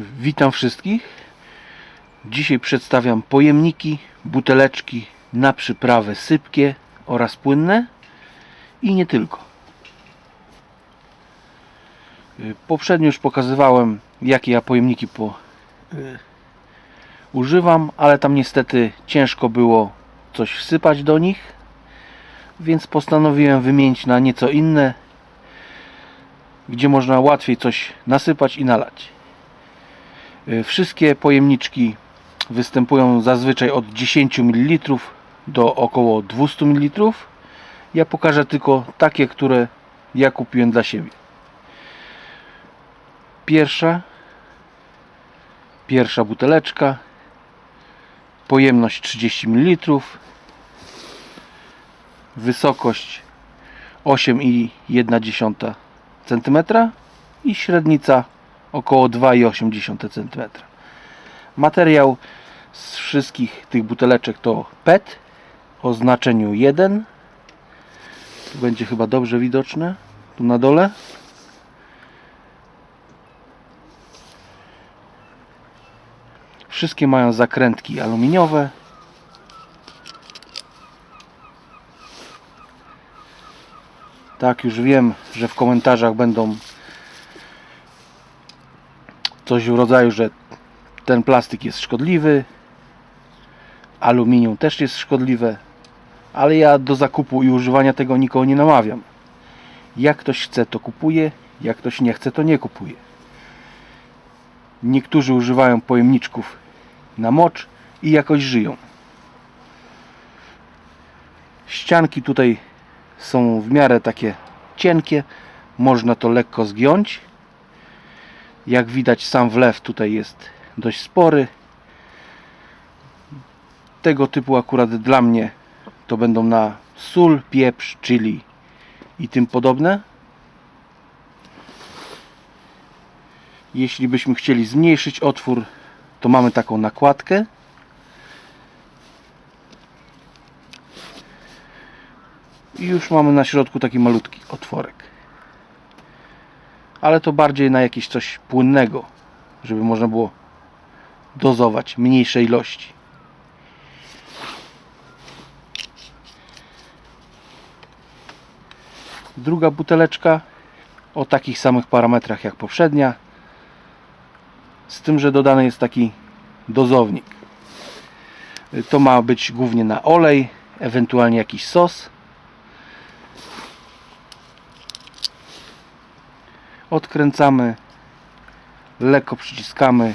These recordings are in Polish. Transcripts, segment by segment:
Witam wszystkich. Dzisiaj przedstawiam pojemniki, buteleczki na przyprawy sypkie oraz płynne i nie tylko. Poprzednio już pokazywałem jakie ja pojemniki po, y, używam, ale tam niestety ciężko było coś wsypać do nich, więc postanowiłem wymienić na nieco inne, gdzie można łatwiej coś nasypać i nalać. Y, Wszystkie pojemniczki występują zazwyczaj od 10 ml do około 200 ml. Ja pokażę tylko takie, które ja kupiłem dla siebie. Pierwsza pierwsza buteleczka pojemność 30 ml wysokość 8,1 cm i średnica około 2,8 cm. Materiał z wszystkich tych buteleczek to PET o znaczeniu 1. Tu będzie chyba dobrze widoczne, tu na dole. Wszystkie mają zakrętki aluminiowe. Tak, już wiem, że w komentarzach będą coś w rodzaju, że ten plastik jest szkodliwy, aluminium też jest szkodliwe, ale ja do zakupu i używania tego nikogo nie namawiam. Jak ktoś chce, to kupuje, jak ktoś nie chce, to nie kupuje. Niektórzy używają pojemniczków na mocz i jakoś żyją. Ścianki tutaj są w miarę takie cienkie, można to lekko zgiąć. Jak widać sam wlew tutaj jest dość spory. Tego typu akurat dla mnie to będą na sól, pieprz, chili i tym podobne. Jeśli byśmy chcieli zmniejszyć otwór, to mamy taką nakładkę. I już mamy na środku taki malutki otworek. Ale to bardziej na jakieś coś płynnego, żeby można było dozować mniejsze ilości. Druga buteleczka o takich samych parametrach jak poprzednia. Z tym, że dodany jest taki dozownik. To ma być głównie na olej, ewentualnie jakiś sos. Odkręcamy, lekko przyciskamy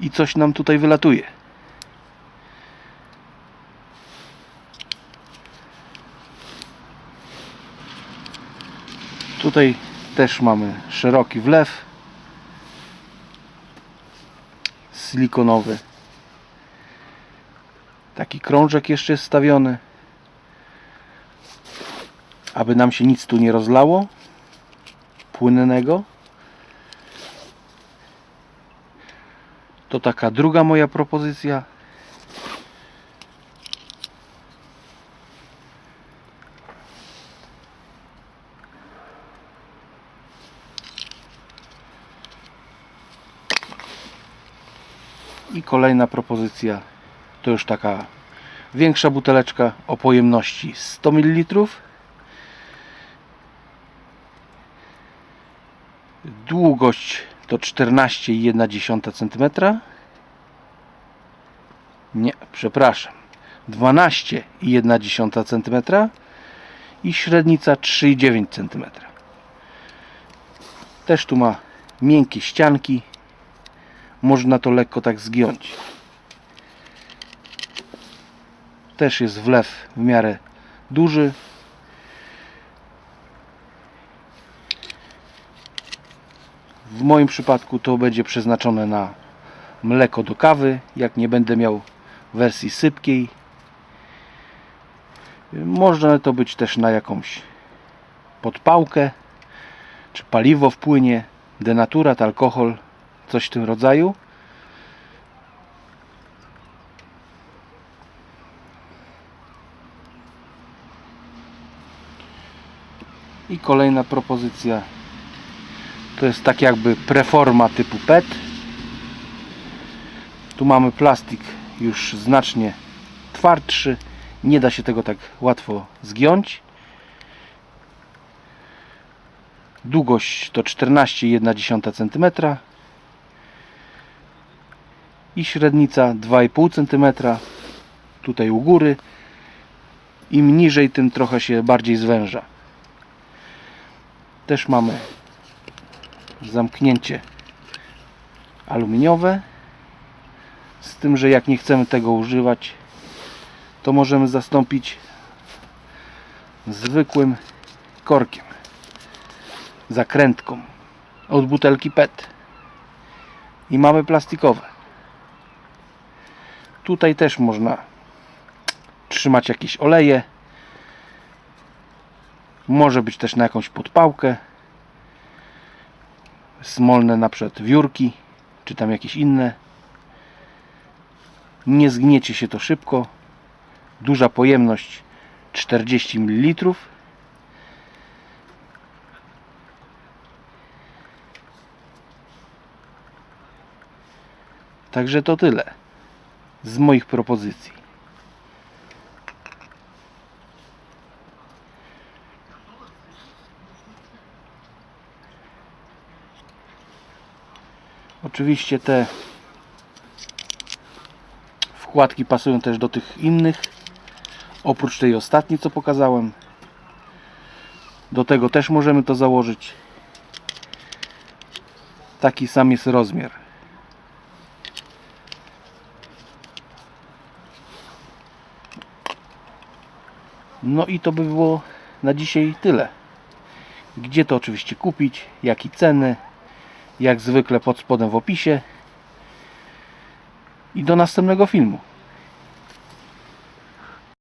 i coś nam tutaj wylatuje. Tutaj też mamy szeroki wlew silikonowy. Taki krążek jeszcze jest stawiony, aby nam się nic tu nie rozlało płynnego. To taka druga moja propozycja. I kolejna propozycja to już taka większa buteleczka o pojemności 100 ml. Długość to 14,1 cm. Nie, przepraszam. 12,1 cm i średnica 3,9 cm. Też tu ma miękkie ścianki. Można to lekko tak zgiąć. Też jest wlew w miarę duży. W moim przypadku to będzie przeznaczone na mleko do kawy, jak nie będę miał wersji sypkiej. Można to być też na jakąś podpałkę, czy paliwo wpłynie, denaturat, alkohol, coś w tym rodzaju. I kolejna propozycja To jest tak jakby preforma typu PET. Tu mamy plastik już znacznie twardszy. Nie da się tego tak łatwo zgiąć. Długość to 14,1 cm i średnica 2,5 cm tutaj u góry. Im niżej, tym trochę się bardziej zwęża. Też mamy zamknięcie aluminiowe. Z tym, że jak nie chcemy tego używać, to możemy zastąpić zwykłym korkiem, zakrętką od butelki PET. I mamy plastikowe. Tutaj też można trzymać jakieś oleje. Może być też na jakąś podpałkę. Smolne na przykład wiórki, czy tam jakieś inne. Nie zgniecie się to szybko. Duża pojemność 40 ml. Także to tyle z moich propozycji. Oczywiście te wkładki pasują też do tych innych. Oprócz tej ostatniej, co pokazałem. Do tego też możemy to założyć. Taki sam jest rozmiar. No i to by było na dzisiaj tyle. Gdzie to oczywiście kupić, jakie ceny, jak zwykle pod spodem w opisie. I do następnego filmu.